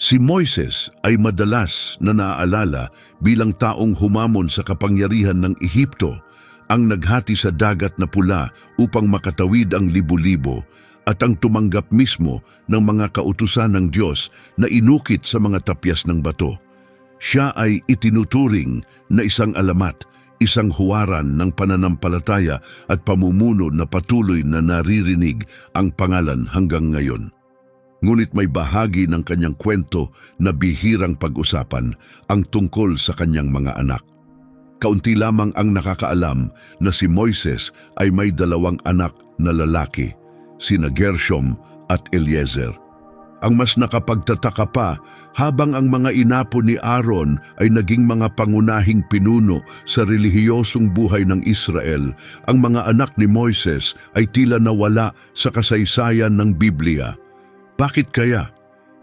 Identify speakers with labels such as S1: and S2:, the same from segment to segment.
S1: Si Moises ay madalas na naaalala bilang taong humamon sa kapangyarihan ng Ehipto, ang naghati sa dagat na pula upang makatawid ang libo-libo at ang tumanggap mismo ng mga kautusan ng Diyos na inukit sa mga tapyas ng bato. Siya ay itinuturing na isang alamat, isang huwaran ng pananampalataya at pamumuno na patuloy na naririnig ang pangalan hanggang ngayon. Ngunit may bahagi ng kanyang kwento na bihirang pag-usapan ang tungkol sa kanyang mga anak. Kaunti lamang ang nakakaalam na si Moises ay may dalawang anak na lalaki, sina Gershom at Eliezer. Ang mas nakapagtataka pa, habang ang mga inapo ni Aaron ay naging mga pangunahing pinuno sa relihiyosong buhay ng Israel, ang mga anak ni Moises ay tila nawala sa kasaysayan ng Biblia. Bakit kaya?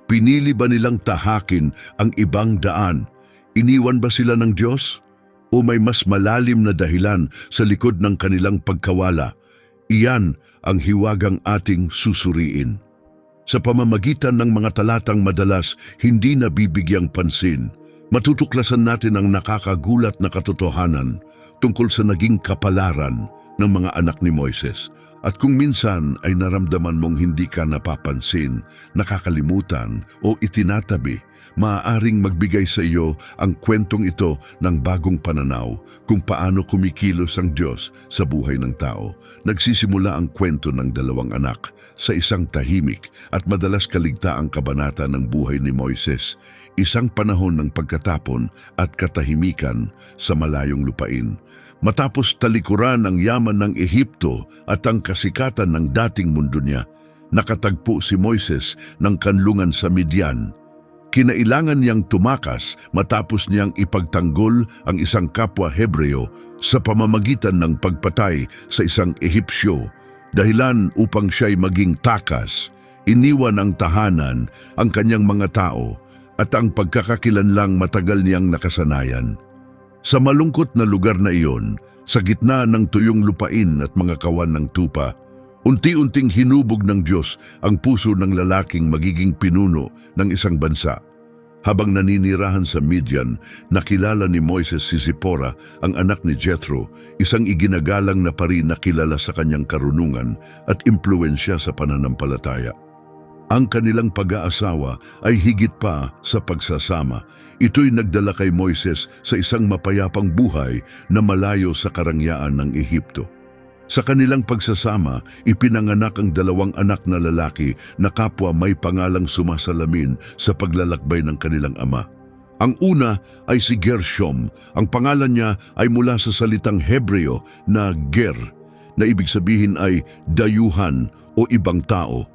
S1: Pinili ba nilang tahakin ang ibang daan? Iniwan ba sila ng Diyos? O may mas malalim na dahilan sa likod ng kanilang pagkawala? Iyan ang hiwagang ating susuriin. Sa pamamagitan ng mga talatang madalas hindi nabibigyang pansin, matutuklasan natin ang nakakagulat na katotohanan tungkol sa naging kapalaran ng mga anak ni Moises. At kung minsan ay naramdaman mong hindi ka napapansin, nakakalimutan o itinatabi, maaaring magbigay sa iyo ang kwentong ito ng bagong pananaw kung paano kumikilos ang Diyos sa buhay ng tao. Nagsisimula ang kwento ng dalawang anak sa isang tahimik at madalas kaligtaang kabanata ng buhay ni Moises, isang panahon ng pagkatapon at katahimikan sa malayong lupain. Matapos talikuran ang yaman ng Ehipto at ang kasikatan ng dating mundo niya, nakatagpo si Moises ng kanlungan sa Midian. Kinailangan niyang tumakas matapos niyang ipagtanggol ang isang kapwa Hebreo sa pamamagitan ng pagpatay sa isang Ehipsyo. Dahilan upang siya'y maging takas, iniwan ang tahanan, ang kanyang mga tao, at ang pagkakakilanlang matagal niyang nakasanayan. Sa malungkot na lugar na iyon, sa gitna ng tuyong lupain at mga kawan ng tupa, unti-unting hinubog ng Diyos ang puso ng lalaking magiging pinuno ng isang bansa. Habang naninirahan sa Midian, nakilala ni Moises si Zipporah, ang anak ni Jethro, isang iginagalang na pari na kilala sa kanyang karunungan at impluensya sa pananampalataya. Ang kanilang pag-aasawa ay higit pa sa pagsasama. Ito'y nagdala kay Moises sa isang mapayapang buhay na malayo sa karangyaan ng Ehipto. Sa kanilang pagsasama, ipinanganak ang dalawang anak na lalaki na kapwa may pangalang sumasalamin sa paglalakbay ng kanilang ama. Ang una ay si Gershom. Ang pangalan niya ay mula sa salitang Hebreo na Ger, na ibig sabihin ay dayuhan o ibang tao.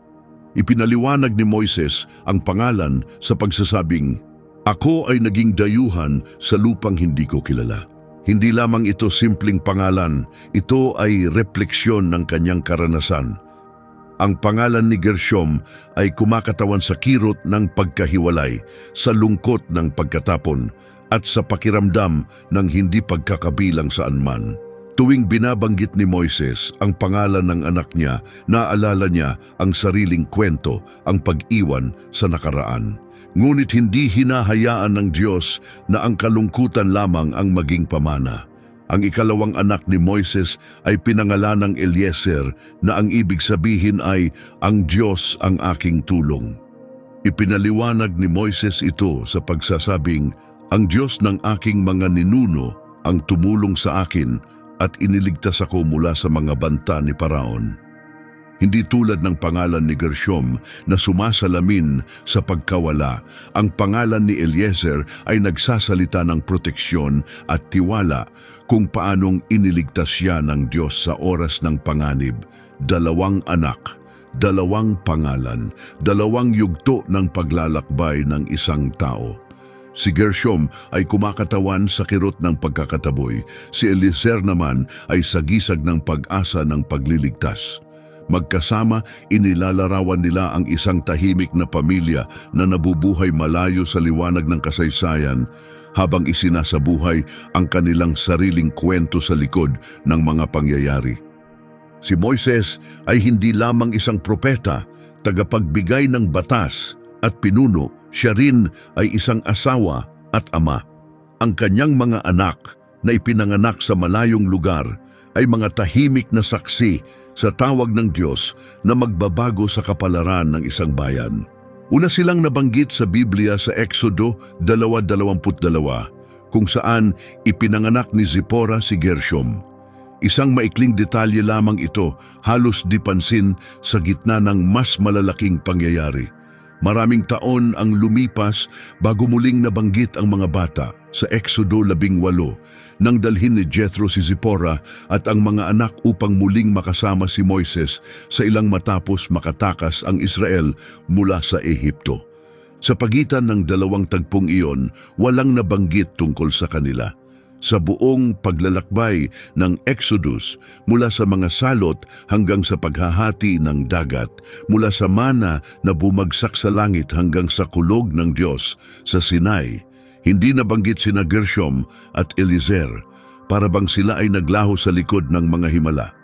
S1: Ipinaliwanag ni Moises ang pangalan sa pagsasabing, Ako ay naging dayuhan sa lupang hindi ko kilala. Hindi lamang ito simpleng pangalan, ito ay refleksyon ng kanyang karanasan. Ang pangalan ni Gershom ay kumakatawan sa kirot ng pagkahiwalay, sa lungkot ng pagkatapon, at sa pakiramdam ng hindi pagkakabilang saan man. Tuwing binabanggit ni Moises ang pangalan ng anak niya, naalala niya ang sariling kwento, ang pag-iwan sa nakaraan. Ngunit hindi hinahayaan ng Diyos na ang kalungkutan lamang ang maging pamana. Ang ikalawang anak ni Moises ay pinangalan ng Eliezer na ang ibig sabihin ay ang Diyos ang aking tulong. Ipinaliwanag ni Moises ito sa pagsasabing, ang Diyos ng aking mga ninuno ang tumulong sa akin at iniligtas ako mula sa mga banta ni Paraon. Hindi tulad ng pangalan ni Gershom na sumasalamin sa pagkawala, ang pangalan ni Eliezer ay nagsasalita ng proteksyon at tiwala kung paanong iniligtas siya ng Diyos sa oras ng panganib. Dalawang anak, dalawang pangalan, dalawang yugto ng paglalakbay ng isang tao. Si Gershom ay kumakatawan sa kirot ng pagkakataboy. Si Eliezer naman ay sagisag ng pag-asa ng pagliligtas. Magkasama, inilalarawan nila ang isang tahimik na pamilya na nabubuhay malayo sa liwanag ng kasaysayan habang isinasabuhay ang kanilang sariling kwento sa likod ng mga pangyayari. Si Moises ay hindi lamang isang propeta, tagapagbigay ng batas, at pinuno, siya rin ay isang asawa at ama. Ang kanyang mga anak na ipinanganak sa malayong lugar ay mga tahimik na saksi sa tawag ng Diyos na magbabago sa kapalaran ng isang bayan. Una silang nabanggit sa Biblia sa Exodo 2.22 kung saan ipinanganak ni Zipporah si Gershom. Isang maikling detalye lamang ito halos di pansin sa gitna ng mas malalaking pangyayari. Maraming taon ang lumipas bago muling nabanggit ang mga bata sa Exodo 18 nang dalhin ni Jethro si Zipporah at ang mga anak upang muling makasama si Moises sa ilang matapos makatakas ang Israel mula sa Ehipto. Sa pagitan ng dalawang tagpong iyon, walang nabanggit tungkol sa kanila. Sa buong paglalakbay ng Exodus mula sa mga salot hanggang sa paghahati ng dagat, mula sa mana na bumagsak sa langit hanggang sa kulog ng Diyos sa Sinai, hindi nabanggit sina Gershom at Eliezer para bang sila ay naglaho sa likod ng mga himala.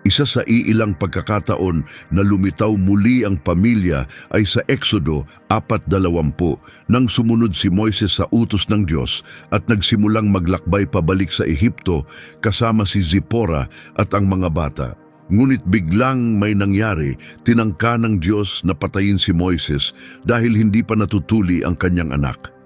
S1: Isa sa iilang pagkakataon na lumitaw muli ang pamilya ay sa Exodo 4.20 nang sumunod si Moises sa utos ng Diyos at nagsimulang maglakbay pabalik sa Ehipto kasama si Zipporah at ang mga bata. Ngunit biglang may nangyari, tinangka ng Diyos na patayin si Moises dahil hindi pa natutuli ang kanyang anak.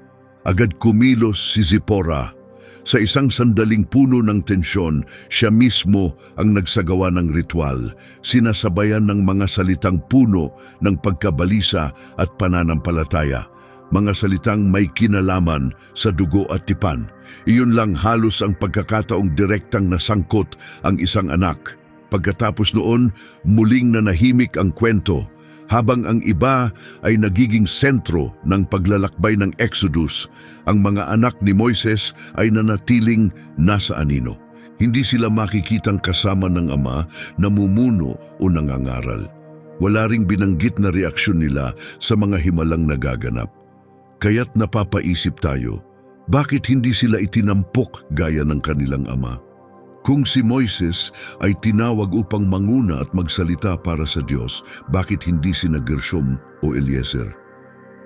S1: Agad kumilos si Zipporah sa isang sandaling puno ng tensyon, siya mismo ang nagsagawa ng ritual, sinasabayan ng mga salitang puno ng pagkabalisa at pananampalataya. Mga salitang may kinalaman sa dugo at tipan. Iyon lang halos ang pagkakataong direktang nasangkot ang isang anak. Pagkatapos noon, muling nanahimik ang kwento habang ang iba ay nagiging sentro ng paglalakbay ng Exodus, ang mga anak ni Moises ay nanatiling nasa anino. Hindi sila makikitang kasama ng ama, namumuno o nangangaral. Wala ring binanggit na reaksyon nila sa mga himalang nagaganap. Kaya't napapaisip tayo, bakit hindi sila itinampok gaya ng kanilang ama? Kung si Moises ay tinawag upang manguna at magsalita para sa Diyos, bakit hindi sina Gershom o Eliezer?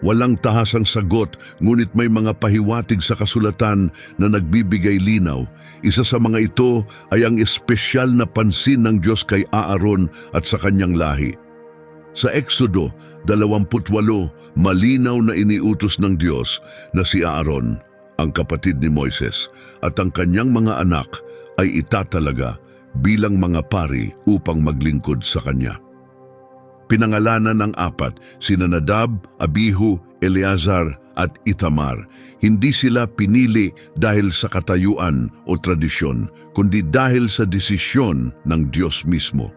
S1: Walang tahasang sagot, ngunit may mga pahiwatig sa kasulatan na nagbibigay linaw. Isa sa mga ito ay ang espesyal na pansin ng Diyos kay Aaron at sa kanyang lahi. Sa Exodo 28, malinaw na iniutos ng Diyos na si Aaron, ang kapatid ni Moises, at ang kanyang mga anak ay itatalaga bilang mga pari upang maglingkod sa kanya. Pinangalanan ng apat, sina Nadab, Abihu, Eleazar at Itamar. Hindi sila pinili dahil sa katayuan o tradisyon, kundi dahil sa desisyon ng Diyos mismo.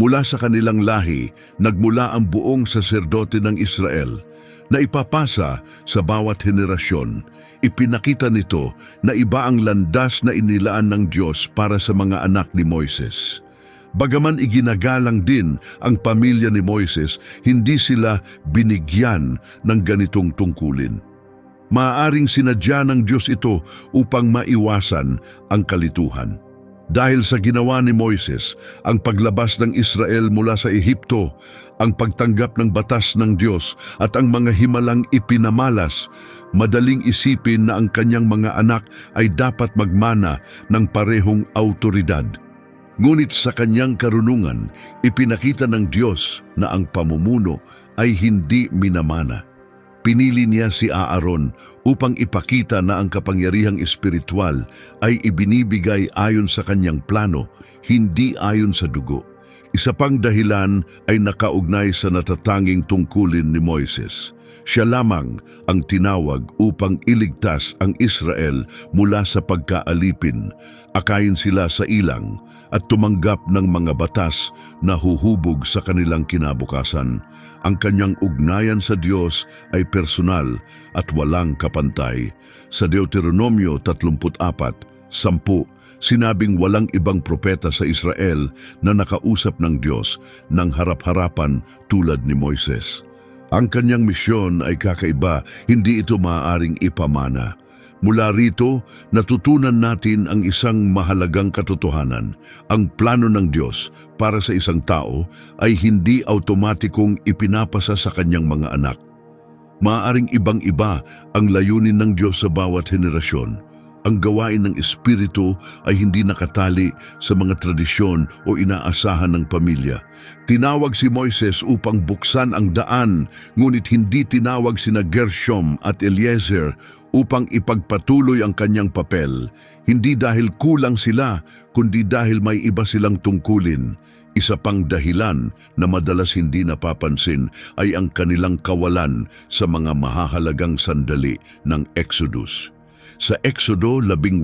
S1: Mula sa kanilang lahi, nagmula ang buong saserdote ng Israel na ipapasa sa bawat henerasyon. Ipinakita nito na iba ang landas na inilaan ng Diyos para sa mga anak ni Moises. Bagaman iginagalang din ang pamilya ni Moises, hindi sila binigyan ng ganitong tungkulin. Maaaring sinadya ng Diyos ito upang maiwasan ang kalituhan. Dahil sa ginawa ni Moises, ang paglabas ng Israel mula sa Ehipto, ang pagtanggap ng batas ng Diyos at ang mga himalang ipinamalas, madaling isipin na ang kanyang mga anak ay dapat magmana ng parehong autoridad. Ngunit sa kanyang karunungan, ipinakita ng Diyos na ang pamumuno ay hindi minamana. Pinili niya si Aaron upang ipakita na ang kapangyarihang espiritual ay ibinibigay ayon sa kanyang plano, hindi ayon sa dugo. Isa pang dahilan ay nakaugnay sa natatanging tungkulin ni Moises. Siya lamang ang tinawag upang iligtas ang Israel mula sa pagkaalipin. Akayin sila sa ilang at tumanggap ng mga batas na huhubog sa kanilang kinabukasan. Ang kanyang ugnayan sa Diyos ay personal at walang kapantay. Sa Deuteronomio 34, 10, sinabing walang ibang propeta sa Israel na nakausap ng Diyos ng harap-harapan tulad ni Moises. Ang kanyang misyon ay kakaiba, hindi ito maaaring ipamana. Mula rito, natutunan natin ang isang mahalagang katotohanan. Ang plano ng Diyos para sa isang tao ay hindi automatikong ipinapasa sa kanyang mga anak. Maaaring ibang-iba ang layunin ng Diyos sa bawat henerasyon. Ang gawain ng Espiritu ay hindi nakatali sa mga tradisyon o inaasahan ng pamilya. Tinawag si Moises upang buksan ang daan, ngunit hindi tinawag sina Gershom at Eliezer upang ipagpatuloy ang kanyang papel. Hindi dahil kulang sila, kundi dahil may iba silang tungkulin. Isa pang dahilan na madalas hindi napapansin ay ang kanilang kawalan sa mga mahahalagang sandali ng Exodus. Sa Exodo 18,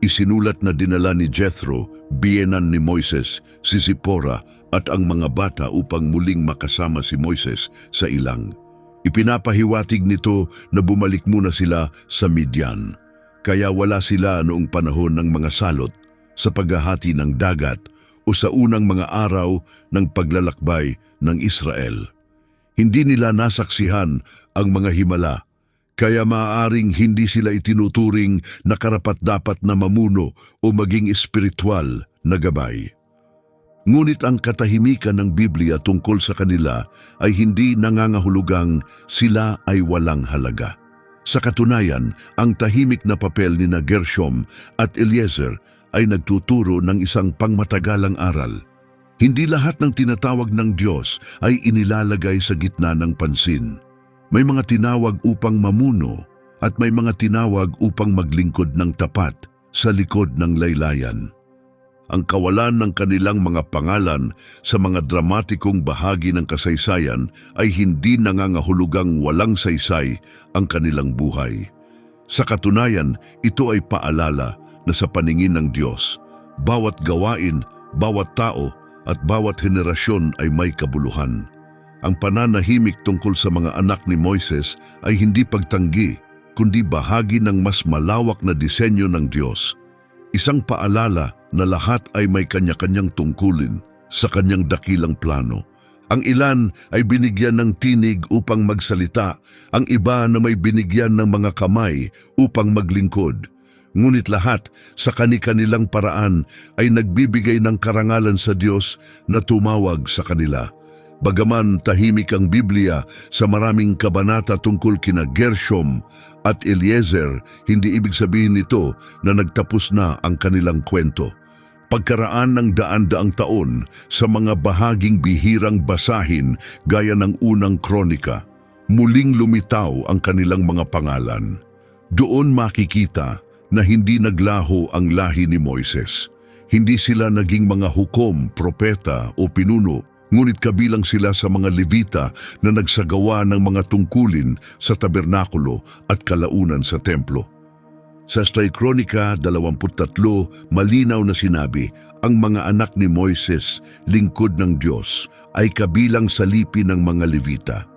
S1: isinulat na dinala ni Jethro, biyenan ni Moises, si Zipporah at ang mga bata upang muling makasama si Moises sa ilang. Ipinapahiwatig nito na bumalik muna sila sa Midian. Kaya wala sila noong panahon ng mga salot sa paghahati ng dagat o sa unang mga araw ng paglalakbay ng Israel. Hindi nila nasaksihan ang mga himala kaya maaaring hindi sila itinuturing na karapat-dapat na mamuno o maging espiritual na gabay. Ngunit ang katahimikan ng Biblia tungkol sa kanila ay hindi nangangahulugang sila ay walang halaga. Sa katunayan, ang tahimik na papel ni na Gershom at Eliezer ay nagtuturo ng isang pangmatagalang aral. Hindi lahat ng tinatawag ng Diyos ay inilalagay sa gitna ng pansin. May mga tinawag upang mamuno at may mga tinawag upang maglingkod ng tapat sa likod ng laylayan. Ang kawalan ng kanilang mga pangalan sa mga dramatikong bahagi ng kasaysayan ay hindi nangangahulugang walang saysay ang kanilang buhay. Sa katunayan, ito ay paalala na sa paningin ng Diyos, bawat gawain, bawat tao at bawat henerasyon ay may kabuluhan. Ang pananahimik tungkol sa mga anak ni Moises ay hindi pagtanggi, kundi bahagi ng mas malawak na disenyo ng Diyos. Isang paalala na lahat ay may kanya-kanyang tungkulin sa kanyang dakilang plano. Ang ilan ay binigyan ng tinig upang magsalita, ang iba na may binigyan ng mga kamay upang maglingkod. Ngunit lahat sa kani-kanilang paraan ay nagbibigay ng karangalan sa Diyos na tumawag sa kanila. Bagaman tahimik ang Biblia sa maraming kabanata tungkol kina Gershom at Eliezer, hindi ibig sabihin nito na nagtapos na ang kanilang kwento. Pagkaraan ng daan-daang taon sa mga bahaging bihirang basahin gaya ng unang kronika, muling lumitaw ang kanilang mga pangalan. Doon makikita na hindi naglaho ang lahi ni Moises. Hindi sila naging mga hukom, propeta o pinuno, ngunit kabilang sila sa mga Levita na nagsagawa ng mga tungkulin sa tabernakulo at kalaunan sa templo. Sa Kronika 23, malinaw na sinabi, ang mga anak ni Moises, lingkod ng Diyos, ay kabilang sa lipi ng mga Levita.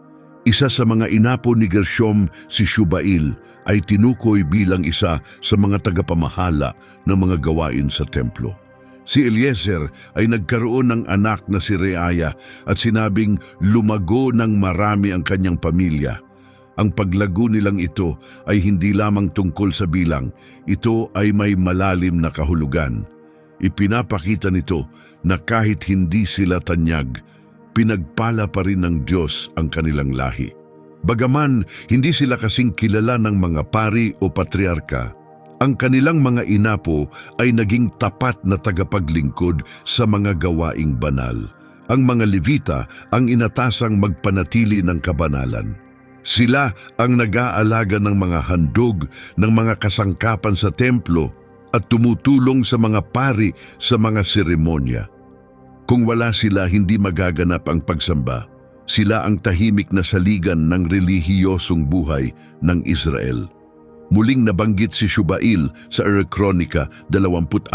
S1: Isa sa mga inapo ni Gershom, si Shubail, ay tinukoy bilang isa sa mga tagapamahala ng mga gawain sa templo. Si Eliezer ay nagkaroon ng anak na si Reaya at sinabing lumago ng marami ang kanyang pamilya. Ang paglago nilang ito ay hindi lamang tungkol sa bilang, ito ay may malalim na kahulugan. Ipinapakita nito na kahit hindi sila tanyag, pinagpala pa rin ng Diyos ang kanilang lahi. Bagaman hindi sila kasing kilala ng mga pari o patriarka, ang kanilang mga inapo ay naging tapat na tagapaglingkod sa mga gawaing banal. Ang mga Levita ang inatasang magpanatili ng kabanalan. Sila ang nag-aalaga ng mga handog ng mga kasangkapan sa templo at tumutulong sa mga pari sa mga seremonya. Kung wala sila, hindi magaganap ang pagsamba. Sila ang tahimik na saligan ng relihiyosong buhay ng Israel. Muling nabanggit si Shubail sa Er Kronika 24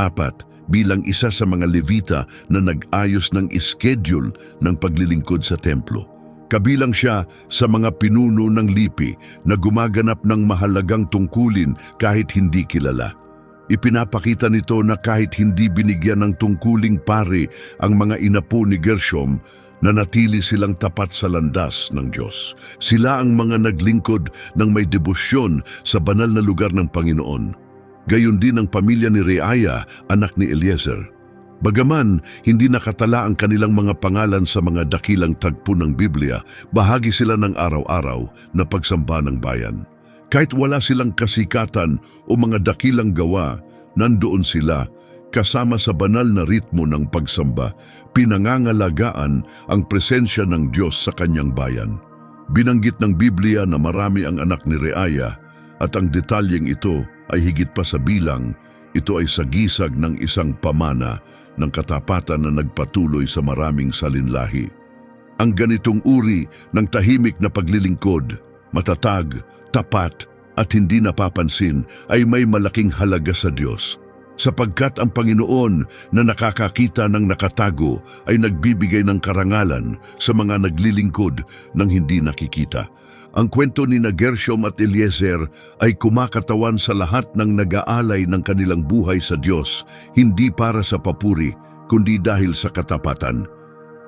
S1: bilang isa sa mga Levita na nag-ayos ng ischedule ng paglilingkod sa templo. Kabilang siya sa mga pinuno ng lipi na gumaganap ng mahalagang tungkulin kahit hindi kilala. Ipinapakita nito na kahit hindi binigyan ng tungkuling pari ang mga inapo ni Gershom, nanatili silang tapat sa landas ng Diyos. Sila ang mga naglingkod ng may debosyon sa banal na lugar ng Panginoon. Gayon din ang pamilya ni Reaya, anak ni Eliezer. Bagaman hindi nakatala ang kanilang mga pangalan sa mga dakilang tagpo ng Biblia, bahagi sila ng araw-araw na pagsamba ng bayan. Kahit wala silang kasikatan o mga dakilang gawa, nandoon sila kasama sa banal na ritmo ng pagsamba, pinangangalagaan ang presensya ng Diyos sa kanyang bayan. Binanggit ng Biblia na marami ang anak ni Reaya at ang detalyeng ito ay higit pa sa bilang, ito ay sagisag ng isang pamana ng katapatan na nagpatuloy sa maraming salinlahi. Ang ganitong uri ng tahimik na paglilingkod, matatag, tapat at hindi napapansin ay may malaking halaga sa Diyos sapagkat ang Panginoon na nakakakita ng nakatago ay nagbibigay ng karangalan sa mga naglilingkod ng hindi nakikita. Ang kwento ni na Gershom at Eliezer ay kumakatawan sa lahat ng nag-aalay ng kanilang buhay sa Diyos, hindi para sa papuri, kundi dahil sa katapatan.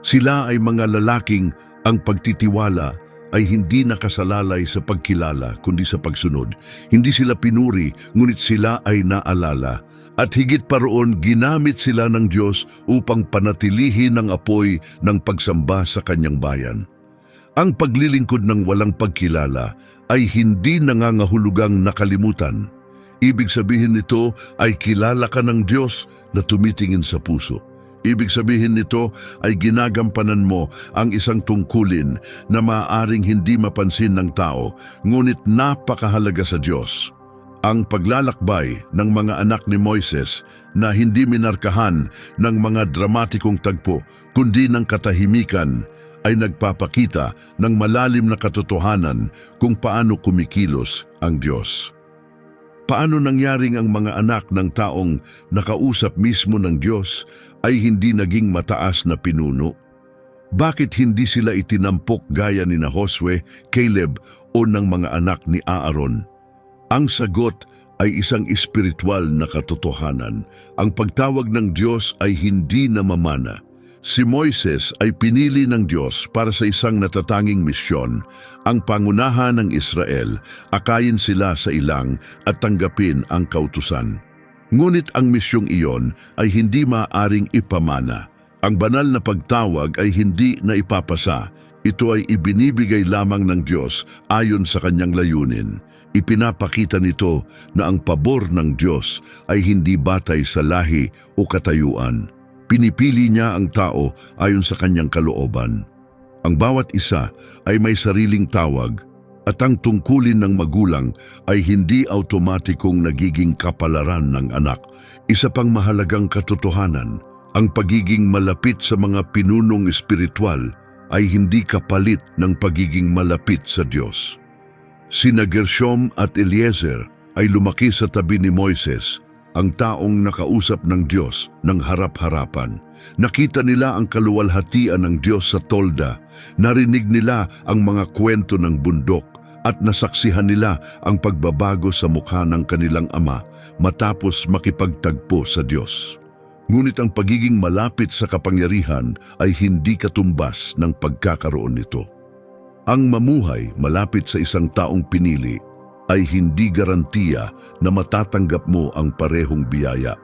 S1: Sila ay mga lalaking ang pagtitiwala ay hindi nakasalalay sa pagkilala kundi sa pagsunod. Hindi sila pinuri, ngunit sila ay naalala. At higit pa roon, ginamit sila ng Diyos upang panatilihin ang apoy ng pagsamba sa kanyang bayan. Ang paglilingkod ng walang pagkilala ay hindi nangangahulugang nakalimutan. Ibig sabihin nito ay kilala ka ng Diyos na tumitingin sa puso. Ibig sabihin nito ay ginagampanan mo ang isang tungkulin na maaaring hindi mapansin ng tao, ngunit napakahalaga sa Diyos. Ang paglalakbay ng mga anak ni Moises na hindi minarkahan ng mga dramatikong tagpo kundi ng katahimikan ay nagpapakita ng malalim na katotohanan kung paano kumikilos ang Diyos. Paano nangyaring ang mga anak ng taong nakausap mismo ng Diyos ay hindi naging mataas na pinuno? Bakit hindi sila itinampok gaya ni na Josue, Caleb o ng mga anak ni Aaron? Ang sagot ay isang espiritual na katotohanan. Ang pagtawag ng Diyos ay hindi namamana. Si Moises ay pinili ng Diyos para sa isang natatanging misyon, ang pangunahan ng Israel, akayin sila sa ilang at tanggapin ang kautusan. Ngunit ang misyong iyon ay hindi maaring ipamana. Ang banal na pagtawag ay hindi na ipapasa. Ito ay ibinibigay lamang ng Diyos ayon sa kanyang layunin. Ipinapakita nito na ang pabor ng Diyos ay hindi batay sa lahi o katayuan. Pinipili niya ang tao ayon sa kanyang kalooban. Ang bawat isa ay may sariling tawag at ang tungkulin ng magulang ay hindi automatikong nagiging kapalaran ng anak. Isa pang mahalagang katotohanan, ang pagiging malapit sa mga pinunong espiritual ay hindi kapalit ng pagiging malapit sa Diyos. Sina Gershom at Eliezer ay lumaki sa tabi ni Moises, ang taong nakausap ng Diyos ng harap-harapan. Nakita nila ang kaluwalhatian ng Diyos sa tolda, narinig nila ang mga kwento ng bundok, at nasaksihan nila ang pagbabago sa mukha ng kanilang ama matapos makipagtagpo sa Diyos. Ngunit ang pagiging malapit sa kapangyarihan ay hindi katumbas ng pagkakaroon nito. Ang mamuhay malapit sa isang taong pinili ay hindi garantiya na matatanggap mo ang parehong biyaya.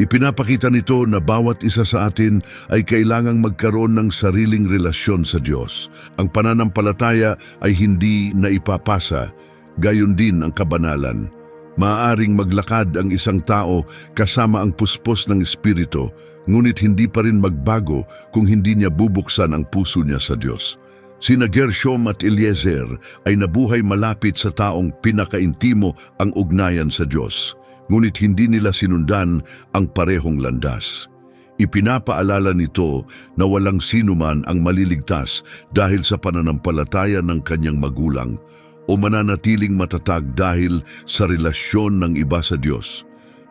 S1: Ipinapakita nito na bawat isa sa atin ay kailangang magkaroon ng sariling relasyon sa Diyos. Ang pananampalataya ay hindi na ipapasa, gayon din ang kabanalan. Maaaring maglakad ang isang tao kasama ang puspos ng Espiritu, ngunit hindi pa rin magbago kung hindi niya bubuksan ang puso niya sa Diyos. Sina Gershom at Eliezer ay nabuhay malapit sa taong pinakaintimo ang ugnayan sa Diyos, ngunit hindi nila sinundan ang parehong landas. Ipinapaalala nito na walang sinuman ang maliligtas dahil sa pananampalataya ng kanyang magulang o mananatiling matatag dahil sa relasyon ng iba sa Diyos.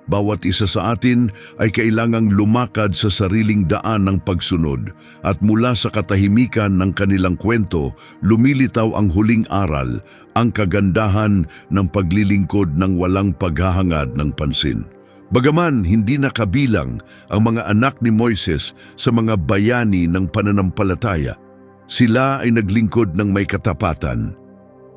S1: Bawat isa sa atin ay kailangang lumakad sa sariling daan ng pagsunod at mula sa katahimikan ng kanilang kwento, lumilitaw ang huling aral, ang kagandahan ng paglilingkod ng walang paghahangad ng pansin. Bagaman hindi nakabilang ang mga anak ni Moises sa mga bayani ng pananampalataya, sila ay naglingkod ng may katapatan.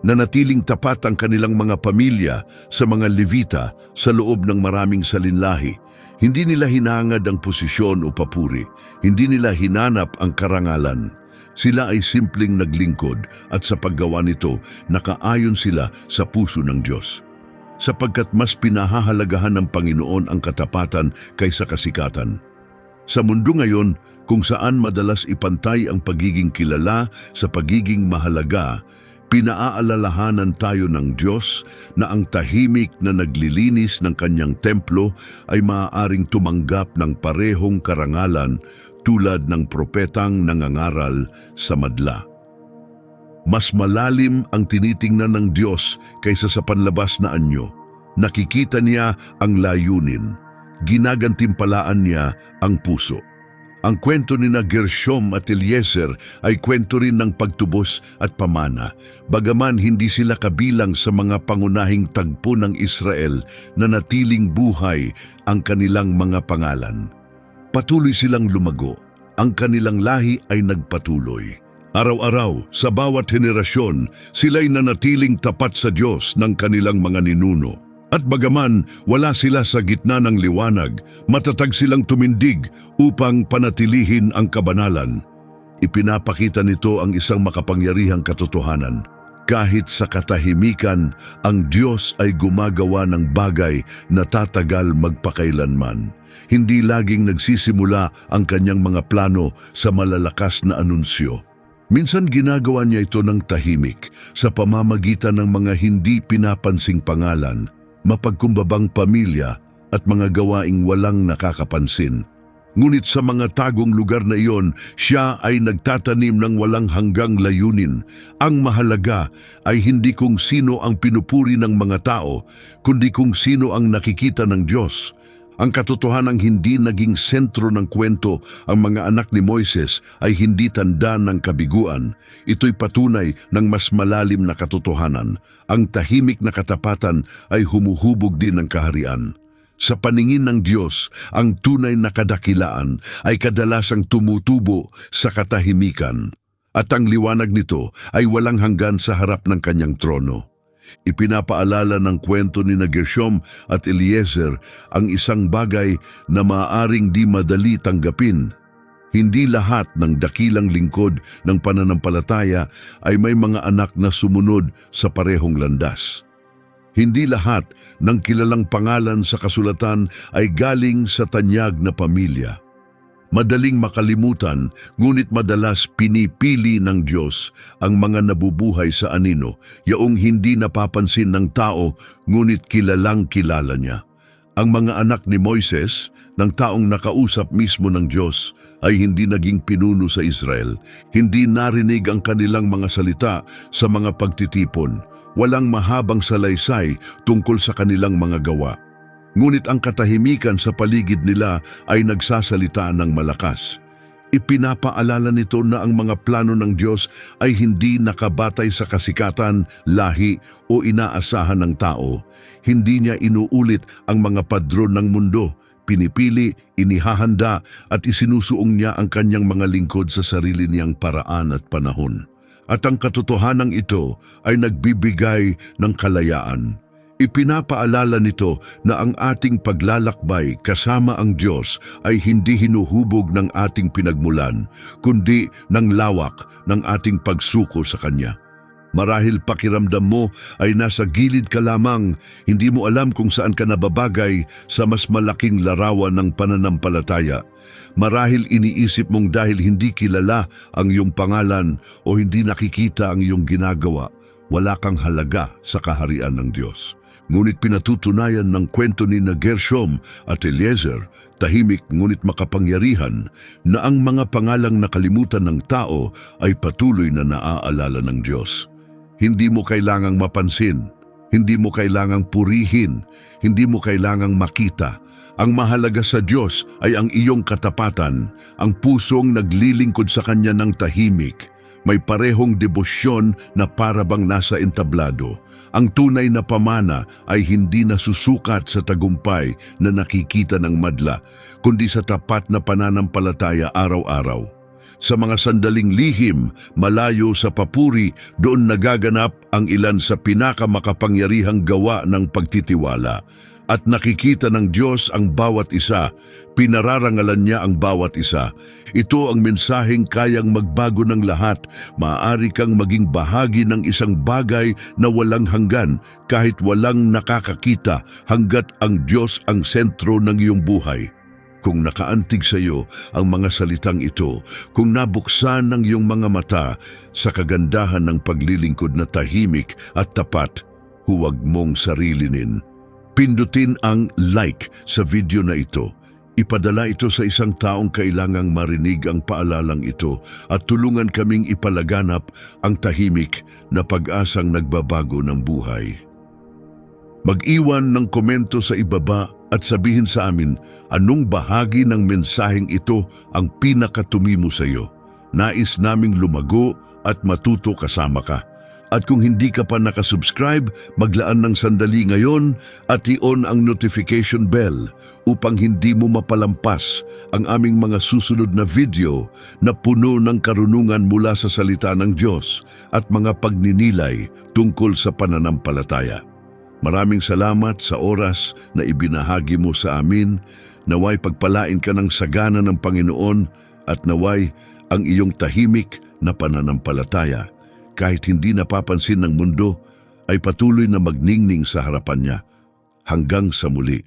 S1: Nanatiling tapat ang kanilang mga pamilya sa mga Levita sa loob ng maraming salinlahi. Hindi nila hinangad ang posisyon o papuri. Hindi nila hinanap ang karangalan. Sila ay simpleng naglingkod at sa paggawa nito, nakaayon sila sa puso ng Diyos. Sapagkat mas pinahahalagahan ng Panginoon ang katapatan kaysa kasikatan. Sa mundo ngayon, kung saan madalas ipantay ang pagiging kilala sa pagiging mahalaga, pinaaalalahanan tayo ng Diyos na ang tahimik na naglilinis ng kanyang templo ay maaaring tumanggap ng parehong karangalan tulad ng propetang nangangaral sa madla. Mas malalim ang tinitingnan ng Diyos kaysa sa panlabas na anyo. Nakikita niya ang layunin. Ginagantimpalaan niya ang puso. Ang kwento ni na Gershom at Eliezer ay kwento rin ng pagtubos at pamana, bagaman hindi sila kabilang sa mga pangunahing tagpo ng Israel na natiling buhay ang kanilang mga pangalan. Patuloy silang lumago. Ang kanilang lahi ay nagpatuloy. Araw-araw, sa bawat henerasyon, sila'y nanatiling tapat sa Diyos ng kanilang mga ninuno. At bagaman wala sila sa gitna ng liwanag, matatag silang tumindig upang panatilihin ang kabanalan. Ipinapakita nito ang isang makapangyarihang katotohanan. Kahit sa katahimikan, ang Diyos ay gumagawa ng bagay na tatagal magpakailanman. Hindi laging nagsisimula ang kanyang mga plano sa malalakas na anunsyo. Minsan ginagawa niya ito ng tahimik sa pamamagitan ng mga hindi pinapansing pangalan, mapagkumbabang pamilya at mga gawaing walang nakakapansin. Ngunit sa mga tagong lugar na iyon, siya ay nagtatanim ng walang hanggang layunin. Ang mahalaga ay hindi kung sino ang pinupuri ng mga tao, kundi kung sino ang nakikita ng Diyos. Ang katotohanang hindi naging sentro ng kwento ang mga anak ni Moises ay hindi tanda ng kabiguan. Ito'y patunay ng mas malalim na katotohanan. Ang tahimik na katapatan ay humuhubog din ng kaharian. Sa paningin ng Diyos, ang tunay na kadakilaan ay kadalasang tumutubo sa katahimikan. At ang liwanag nito ay walang hanggan sa harap ng kanyang trono. Ipinapaalala ng kwento ni Gershom at Eliezer ang isang bagay na maaaring di madali tanggapin. Hindi lahat ng dakilang lingkod ng pananampalataya ay may mga anak na sumunod sa parehong landas. Hindi lahat ng kilalang pangalan sa kasulatan ay galing sa tanyag na pamilya. Madaling makalimutan, ngunit madalas pinipili ng Diyos ang mga nabubuhay sa anino, yaong hindi napapansin ng tao, ngunit kilalang kilala niya. Ang mga anak ni Moises, ng taong nakausap mismo ng Diyos, ay hindi naging pinuno sa Israel. Hindi narinig ang kanilang mga salita sa mga pagtitipon. Walang mahabang salaysay tungkol sa kanilang mga gawa. Ngunit ang katahimikan sa paligid nila ay nagsasalita ng malakas. Ipinapaalala nito na ang mga plano ng Diyos ay hindi nakabatay sa kasikatan, lahi o inaasahan ng tao. Hindi niya inuulit ang mga padron ng mundo. Pinipili, inihahanda at isinusuong niya ang kanyang mga lingkod sa sarili niyang paraan at panahon. At ang katotohanan ito ay nagbibigay ng kalayaan. Ipinapaalala nito na ang ating paglalakbay kasama ang Diyos ay hindi hinuhubog ng ating pinagmulan, kundi ng lawak ng ating pagsuko sa Kanya. Marahil pakiramdam mo ay nasa gilid ka lamang, hindi mo alam kung saan ka nababagay sa mas malaking larawan ng pananampalataya. Marahil iniisip mong dahil hindi kilala ang iyong pangalan o hindi nakikita ang iyong ginagawa, wala kang halaga sa kaharian ng Diyos. Ngunit pinatutunayan ng kwento ni na Gershom at Eliezer, tahimik ngunit makapangyarihan, na ang mga pangalang nakalimutan ng tao ay patuloy na naaalala ng Diyos. Hindi mo kailangang mapansin, hindi mo kailangang purihin, hindi mo kailangang makita. Ang mahalaga sa Diyos ay ang iyong katapatan, ang pusong naglilingkod sa Kanya ng tahimik, may parehong debosyon na parabang nasa entablado. Ang tunay na pamana ay hindi nasusukat sa tagumpay na nakikita ng madla, kundi sa tapat na pananampalataya araw-araw. Sa mga sandaling lihim, malayo sa papuri, doon nagaganap ang ilan sa pinakamakapangyarihang gawa ng pagtitiwala. At nakikita ng Diyos ang bawat isa, pinararangalan niya ang bawat isa. Ito ang mensaheng kayang magbago ng lahat. Maaari kang maging bahagi ng isang bagay na walang hanggan kahit walang nakakakita hanggat ang Diyos ang sentro ng iyong buhay. Kung nakaantig sa iyo ang mga salitang ito, kung nabuksan ng iyong mga mata sa kagandahan ng paglilingkod na tahimik at tapat, huwag mong sarilinin. Pindutin ang like sa video na ito. Ipadala ito sa isang taong kailangang marinig ang paalalang ito at tulungan kaming ipalaganap ang tahimik na pag-asang nagbabago ng buhay. Mag-iwan ng komento sa ibaba at sabihin sa amin anong bahagi ng mensaheng ito ang pinakatumimo sa iyo. Nais naming lumago at matuto kasama ka. At kung hindi ka pa nakasubscribe, maglaan ng sandali ngayon at i-on ang notification bell upang hindi mo mapalampas ang aming mga susunod na video na puno ng karunungan mula sa salita ng Diyos at mga pagninilay tungkol sa pananampalataya. Maraming salamat sa oras na ibinahagi mo sa amin. Naway pagpalain ka ng sagana ng Panginoon at naway ang iyong tahimik na pananampalataya kahit hindi napapansin ng mundo ay patuloy na magningning sa harapan niya hanggang sa muli.